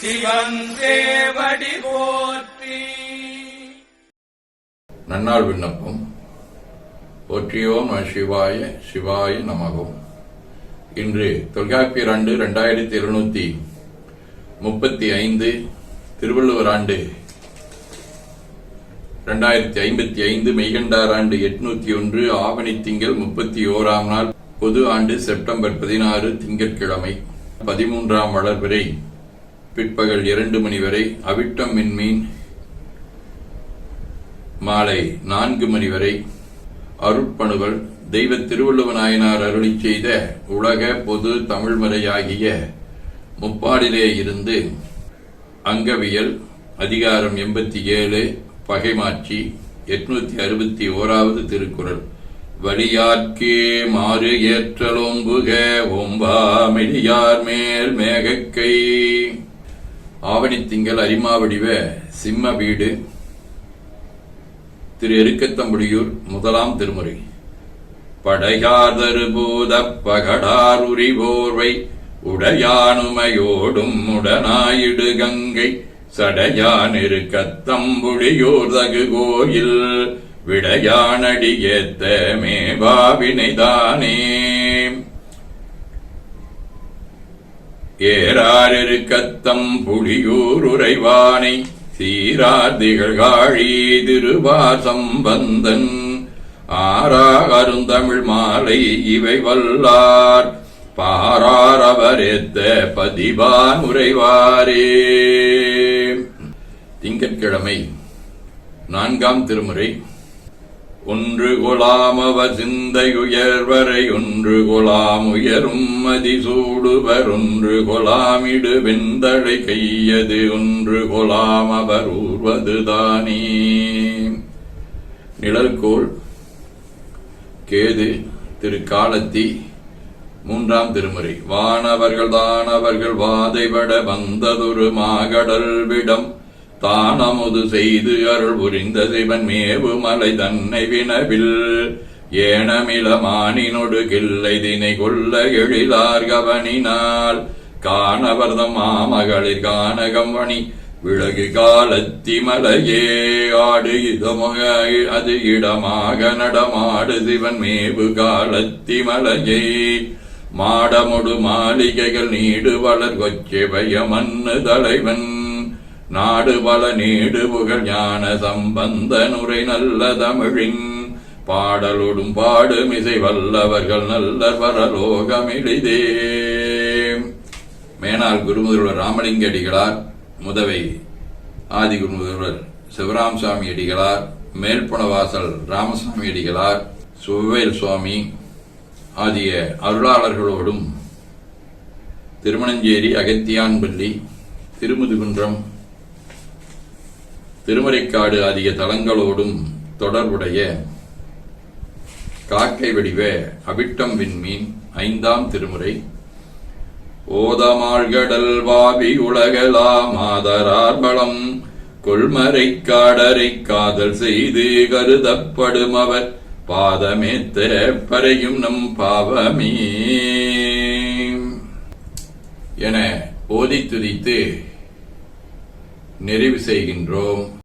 சிவன் போற்றி. நன்னாள் விண்ணப்பம். போற்றியோம் நம சிவாய சிவாய நமகம். இன்று தொல்காப்பியர் ஆண்டு ரெண்டாயிரத்தி இருநூத்தி முப்பத்தி ஐந்து திருவள்ளுவர் ஆண்டு ரெண்டாயிரத்தி ஐம்பத்தி ஐந்து மெய்கண்டார் ஆண்டு எட்நூத்தி ஒன்று ஆவணி திங்கள் முப்பத்தி ஓராம் நாள் பொது ஆண்டு செப்டம்பர் பதினாறு திங்கட்கிழமை பதிமூன்றாம் வளர்பிறை. பிற்பகல் இரண்டு மணி வரை அவிட்டம் மின்மீன் மாலை நான்கு மணி வரை அருட்பணுவல் தெய்வ திருவள்ளுவ நாயனார் அருளி செய்த உலக பொது தமிழ்மறையாகிய முப்பாடிலே இருந்து அங்கவியல் அதிகாரம் எண்பத்தி ஏழு பகைமாட்சி எட்நூத்தி அறுபத்தி ஓராவது திருக்குறள். வழியாற்கே மாறு ஏற்றலோம்புக ஓம்பாமெடியார் மேல் மேகக்கை. ஆவணி திங்கள் அரிமாவடிவ சிம்ம வீடு திரு எருக்கத்தம்புடியூர் முதலாம் திருமுறை. படையாதரு பூத பகடார் உரிவோர்வை உடையானுமையோடும் உடனாயிடு கங்கை சடையான் இருக்கத்தம்புடியூர் தகு கோயில். விடையானடியேத்த மேவாவினைதானே. மேவாவினைதானே கத்தம் புலியூர் உறைவானை சீரார் திகழ்காழி திருவார் சம்பந்தன். ஆரா அருந்தமிழ் மாலை இவை வல்லார் பாரார் அவரேத்த பதிவான் உரைவாரே. திங்கட்கிழமை நான்காம் திருமுறை ஒன்று கொலாமவர் சிந்தையுயர்வரை ஒன்று கொலாம் உயரும் மதிசூடுவர் ஒன்று கொலாமிடு வெந்தழை கையது ஒன்று கொலாம் ஊர்வதுதானே. நிழற்கோள் கேது திரு காலத்தி மூன்றாம் திருமுறை. வானவர்கள் தானவர்கள் வாதைபட வந்ததொரு மாகடல் விடம் தானமுது செய்து அருள் புரிந்த சிவன் மேவு மலை தன்னை வினவில். ஏனமிளமானினொடு கில்லை தினை கொள்ள எழிலார் கவனினால். காணவர்தம் மாமகளிர் கானகம் வணி விலகு காலத்தி மலையே ஆடு இதமுக அது இடமாக நடமாடு சிவன் மேவு காலத்தி மலையே. மாடமுடு மாளிகைகள் நீடு வளர் கொச்சை மண்ணு தலைவன். நாடு பல நீடு புகழ் ஞான சம்பந்த நுரை நல்ல தமிழின் பாடலோடும் பாடுமிசை வல்லவர்கள் நல்ல பரலோகமிழிதே மேனால் குருமுதல்வர் ராமலிங்க அடிகளார் முதவை ஆதி குருமுதல்வர் சிவராம் சுவாமி அடிகளார் மேல்புணவாசல் ராமசாமி அடிகளார் சுவேல் சுவாமி ஆகிய அருளாளர்களோடும் திருமணஞ்சேரி அகத்தியான்பள்ளி திருமுதுகுன்றம் திருமறைக்காடு ஆகிய தலங்களோடும் தொடர்புடைய காக்கை வடிவ அவிட்டம் விண்மீன் ஐந்தாம் திருமுறை. ஓதமாழ்கடல் வாவி உலகலா மாதரார் பலம். கொள்மறை காடரை காதல் செய்து கருதப்படும் அவர் பாதமேத்த பறையும் நம் பாவமே. என ஓதி துதித்து நிறைவு செய்கின்றோம்.